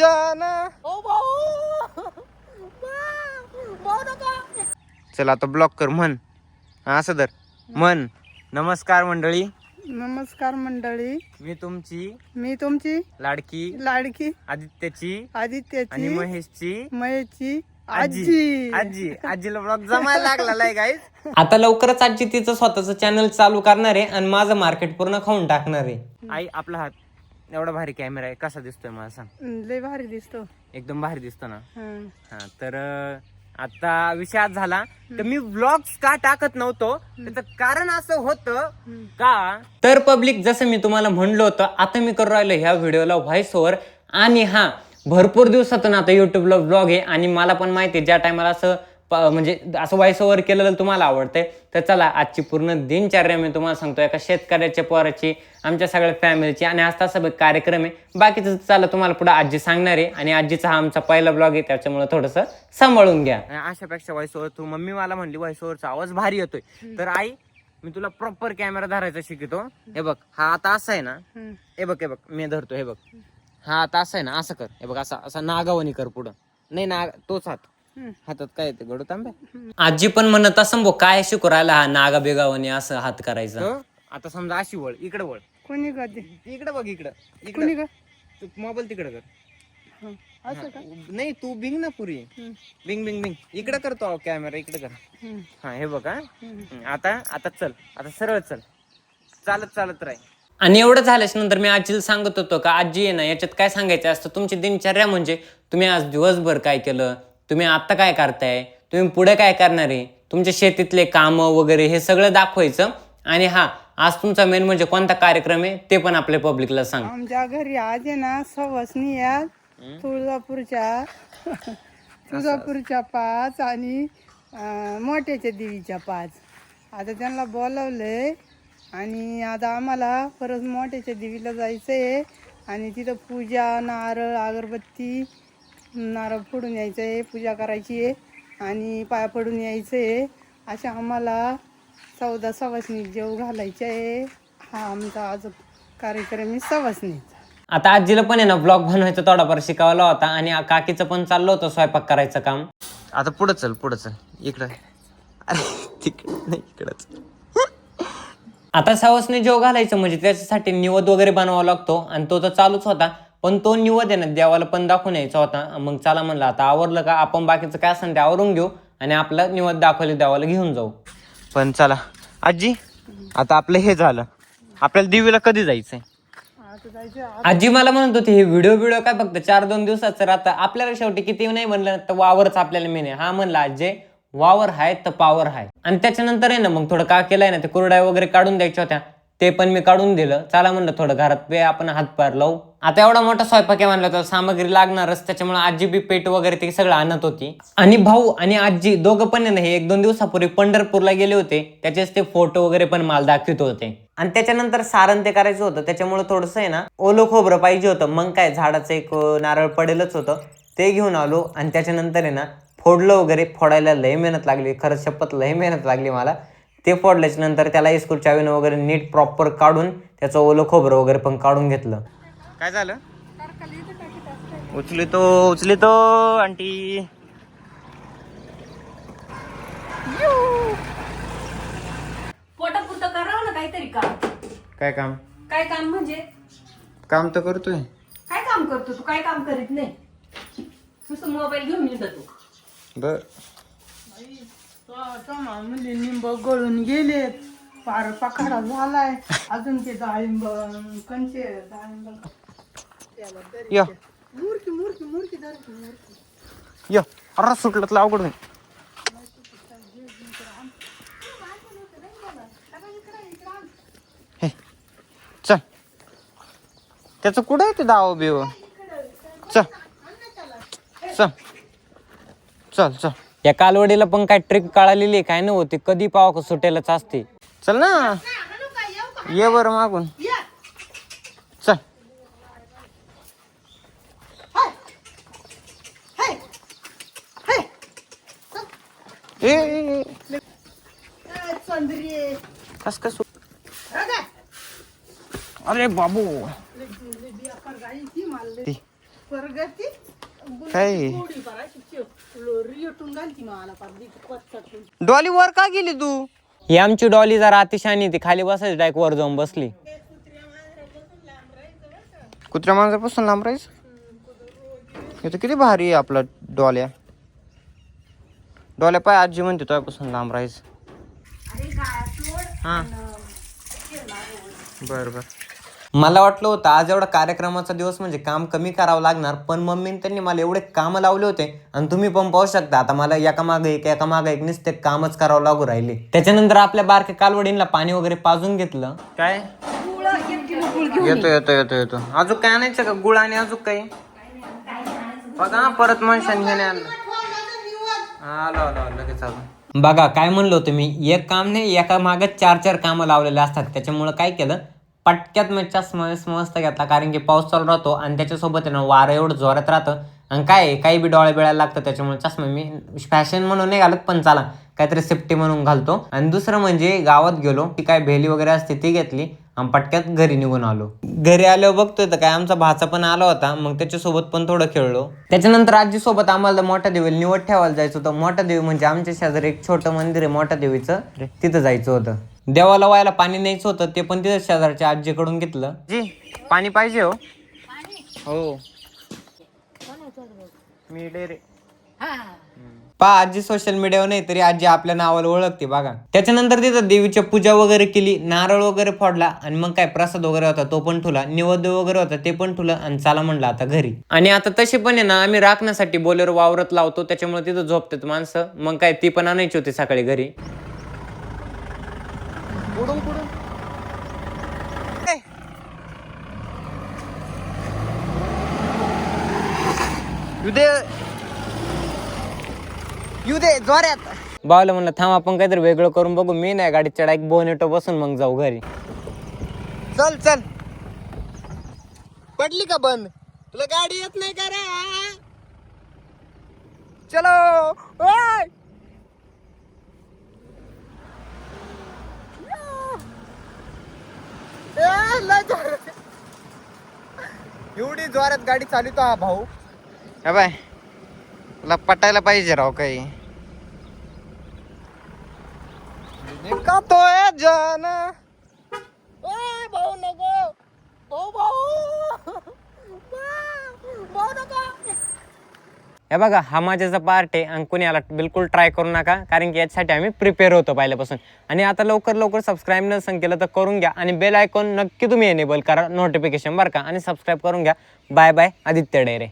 जाना। ओ भाऊ! भाऊ, भाऊ नका. चल आता ब्लॉक कर म्हण. हा, असं धर. म्हण. नमस्कार मंडळी. नमस्कार मंडळी. मी तुमची मी तुमची लाडकी लाडकी आदित्यची आणि आदित्याची महेशची महेशची आजी. आजी. आजी. आजीला ब्लॉग जमायला लागला गाईज आता लवकरच आजी तिचं स्वतःचं चॅनल चालू करणार आहे आणि माझं मार्केट पूर्ण खाऊन टाकणार आहे. आई आपला हात. एवढा भारी कॅमेरा आहे. कसा दिसतोय मला सांग. लय भारी दिसतो. एकदम भारी दिसतो ना. हं. हा तर अं, आता विषय आज झाला. तर मी ब्लॉग्स का टाकत नव्हतो? त्याचं कारण असं होतं का? तर पब्लिक जसं मी तुम्हाला म्हणलं होतं आता मी करू राहिलो ह्या व्हिडिओला व्हॉइस ओव्हर आणि हा भरपूर दिवसातून आता युट्यूबला ब्लॉग आहे. आणि मला पण माहिती आहे ज्या टायमाला असं प- म्हणजे असं व्हॉइस ओव्हर केलेलं तुम्हाला आवडतंय. तर चला आजची पूर्ण दिनचर्या मी तुम्हाला सांगतो एका शेतकऱ्याच्या पोराची आमच्या सगळ्या फॅमिलीची आणि आज तसा बघ कार्यक्रम आहे. बाकीचं चला तुम्हाला पुढे आजी सांगणार आहे. आणि आजीचा हा आमचा पहिला ब्लॉग आहे. त्याच्यामुळे थोडंसं सांभाळून घ्या. अशापेक्षा व्हॉइस ओव्हर तू मम्मी मला म्हणली व्हॉइस ओव्हरचा आवाज भारी येतोय. तर आई मी तुला प्रॉपर कॅमेरा धरायचा शिकतो. हे बघ हा आता असा आहे ना. हं. बघ हे बघ मी धरतो हे बघ. हा आता असं आहे ना असं कर. हे बघ असा असा नागावणी कर पुढं. नाही नाग तोच हात. हातात काय येते? गडू तांबे? आजी पण म्हणत असं भाऊ काय शिकू राहिला हा नागा बेगावाने असं हात करायचा. तर आता समजा अशी वळ इकडे वळ. कोणी ते इकडे बघ इकडं. कोणी इकडे का मोबाईल तिकडे कर. हं. असं का? नाही तू बिंग ना पुरी. हं. बिंग बिंग बिंग. इकडे करतो कॅमेरा इकडे कर. हं. हा हे बघ हा. हं. हं, आता आता चल. आता सरळ चल. चालत चालत राह आणि एवढं झाल्याच नंतर मी आजीला सांगत होतो का आजी आहे ना याच्यात काय सांगायचं असतं? तुमची दिनचर्या म्हणजे तुम्ही आज दिवसभर काय केलं? तुम्ही आता काय करताय? तुम्ही पुढे काय करणार आहे? तुमच्या शेतीतले कामं वगैरे हे सगळं दाखवायचं. आणि हा आज तुमचा मेन म्हणजे कोणता कार्यक्रम आहे ते पण आपल्या पब्लिकला सांग. आमच्या घरी आज आहे ना सवासनी या तुळजापूरच्या. तुळजापूरच्या पाच आणि मोठ्याच्या देवीच्या पाच. आता त्यांना बोलवलंय. आणि आता आम्हाला परत मोठ्याच्या देवीला जायचं आहे आणि तिथं पूजा नारळ अगरबत्ती नारळ फोडून यायचं आहे पूजा करायची आहे आणि पाया पडून यायचं आहे. अशा आम्हाला चौदा सवासनी जेव घालायचे आहे. हा आमचा आज कार्यक्रम आहे सवासनीचा आता आजीला पण आहे ना ब्लॉग बनवायचा थोडाफार शिकावला होता आणि काकीचं पण चाललं होतं स्वयंपाक करायचं काम. आता पुढं चल पुढं चल. इकडं. अरे तिकडं नाही इकडंच आता सावसने जेव घालायचं म्हणजे त्याच्यासाठी निवद वगैरे बनवावा लागतो आणि तो तर चालूच होता. पण तो निवद आहे ना देवाला पण दाखवून यायचा होता. मग चला म्हणलं आता आवरलं का? आपण बाकीचं काय असेल ते आवरून घेऊ आणि आपला निवद दाखवले देवाला घेऊन जाऊ. पण चला. आजी आता आपलं हे झालं. आपल्याला दिवीला कधी जायचंय? आजी मला म्हणत होती हे व्हिडिओ व्हिडिओ काय फक्त चार दोन दिवसाचं राहतं. आपल्याला शेवटी किती नाही म्हणलं तर वावरच आपल्याला मेन आहे. हा म्हणला आजी वावर हाय तर पावर हाय. आणि त्याच्यानंतर आहे ना मग थोडं का केलंय ना ते कुरड्या वगैरे काढून द्यायच्या होत्या. ते पण मी काढून दिलं. चला म्हणलं थोडं घरात पे आपण हातभार लावू. आता एवढा मोठा स्वयंपाक आहे म्हणलं तर सामग्री लागणारच. त्याच्यामुळे आजी बी पेट वगैरे ते सगळं आणत होती. आणि भाऊ आणि आजी दोघं पण आहे ना हे एक दोन दिवसापूर्वी पंढरपूरला गेले होते. त्याचेच ते फोटो वगैरे पण मला दाखवित होते. आणि त्याच्यानंतर सारण ते करायचं होतं. त्याच्यामुळे थोडंसं आहे ना ओलं खोबरं पाहिजे होतं. मग काय झाडाचं एक नारळ पडेलच होतं. ते घेऊन आलो. आणि त्याच्यानंतर आहे ना फोडलं वगैरे. फोडायला लय मेहनत लागली. खरंच शपथ लय मेहनत लागली मला. ते फोडल्याच्या नंतर त्याला इस्कूल चावीनं वगैरे नीट प्रॉपर काढून त्याचं ओलं खोबरं वगैरे पण काढून घेतलं. काय झालं? उचली तो उचली तो आंटी. पोटापुरतं करावं ना काहीतरी काम. काय काम? काय काम म्हणजे? काम तर करतोय. काय काम करतो तू? काय काम करीत नाही? नुसतं मोबाईल घेऊन येत तू बर. म्हणजे निंब गळून गेलेत. पार पखाडा झालाय. अजून ते डाळिंब कंचे डाळिंब? या. मुरकी मुरकी मुरकी धरकी मुरकी. या. अरे सुटलं तर अवघड नाही हे, चल. त्याचं कुठं आहे ते दाव बिव? चल. चल चल चल. या कालवडीला पण काय ट्रिक कळालेली आहे, काय नव्हती कधी पाव सुटेलच असते. चल ना. ये बरं मागून. चल. ए, ए ए, चंद्री कस? काय सु अरे बाबू. ती काय. डॉली वर का गेली तू? ही आमची डॉली जरा अतिशानी ती खाली बसायची डायक वर जाऊन बसली. कुत्र्या माणसापासून लांब राहायचं? हे तर किती भारी आहे आपला डॉल्या. डॉल्या पाय आजी म्हणते तुझ्यापासून लांब राहायचं. हा. बर बर. मला वाटलं होतं आज एवढा कार्यक्रमाचा दिवस म्हणजे काम कमी करावं लागणार पण मम्मीने त्यांनी मला एवढे काम लावले होते आणि तुम्ही पण पाहू शकता आता मला एका मागे एक एका मागे एक नुसते कामच करावं लागू राहिले. त्याच्यानंतर आपल्या बारक्या कालवडींना पाणी वगैरे पाजून घेतलं. काय? येतो येतो येतो येतो. अजून काय आणायचं का? गुळ आणि अजून काही? बघा परत माणसाने आणलं. आलो आलो आलो लगेच आलो. बघा काय म्हणलं मी? एक काम नाही एका मागे चार चार कामं लावलेले असतात. त्याच्यामुळे काय केलं? पटक्यात मच्छा चष्मा मस्त घेतला. कारण की पाऊस चालू राहतो आणि त्याच्यासोबत आहे ना वारं एवढं जोरात राहतं. आणि काय आहे, काही बी डोळे बिळायला लागतं त्याच्यामुळे. चष्मा मी फॅशन म्हणून नाही घालत पण चाला काहीतरी सेफ्टी म्हणून घालतो. आणि दुसरं म्हणजे गावात गेलो ती काय भेली वगैरे असते ती घेतली आणि पटक्यात घरी निघून आलो. घरी आल्यावर बघतोय तर काय आमचा भाचा पण आला होता मग त्याच्यासोबत पण थोडं खेळलो. त्याच्यानंतर आजीसोबत आम्हाला मोठ्या देवीला निवड ठेवायला जायचं होतं. मोठ्या देवी म्हणजे आमच्या शेजारी एक छोटं मंदिर आहे मोठ्या देवीचं तिथं जायचं होतं. देवाला व्हायला पाणी न्यायचं होतं ते पण तिथं शेजारच्या आजीकडून घेतलं. जी पाणी पाहिजे हो. हो. मी डेरे. पा आजी सोशल मीडियावर नाही तरी आजी आपल्या नावाला ओळखते बघा. त्याच्यानंतर तिथं देवीची पूजा वगैरे केली नारळ वगैरे फोडला आणि मग काय प्रसाद वगैरे होता तो पण ठुला निवद वगैरे होता ते पण ठुलं आणि चला म्हणलं आता घरी. आणि आता तसे पण आहे ना आम्ही राखण्यासाठी बोलेरो वावरत लावतो त्याच्यामुळे तिथं झोपतात माणसं मग काय ती पण आणायची होती सकाळी घरी. युदे युदे जोऱ्यात बावलं म्हणलं थांब आपण काहीतरी वेगळं करून बघू. मी नाही गाडी चढायक बोनेटो बसून मग जाऊ घरी. चल चल. पडली का बंद? तुला गाडी येत नाही का रे? चलो. ओय! ए, लय जोरात. एवढी जोरात गाडी चालवतो हा भाऊ. हे बाय तुला पटायला पाहिजे राव काही. का तो जान भाऊ नको. भाऊ भाऊ. भाऊ नको. हे बघा हा माझ्याचा पार्ट आहे. आणि कोणी याला बिलकुल ट्राय करू नका कारण की याच्यासाठी आम्ही प्रिपेअर होतो पहिल्यापासून. आणि आता लवकर लवकर सबस्क्राईब नसेल केलं तर करून घ्या. आणि बेल आयकॉन नक्की तुम्ही एनेबल करा नोटिफिकेशन बरं का. आणि सबस्क्राईब करून घ्या. Bye bye Aditya Dere.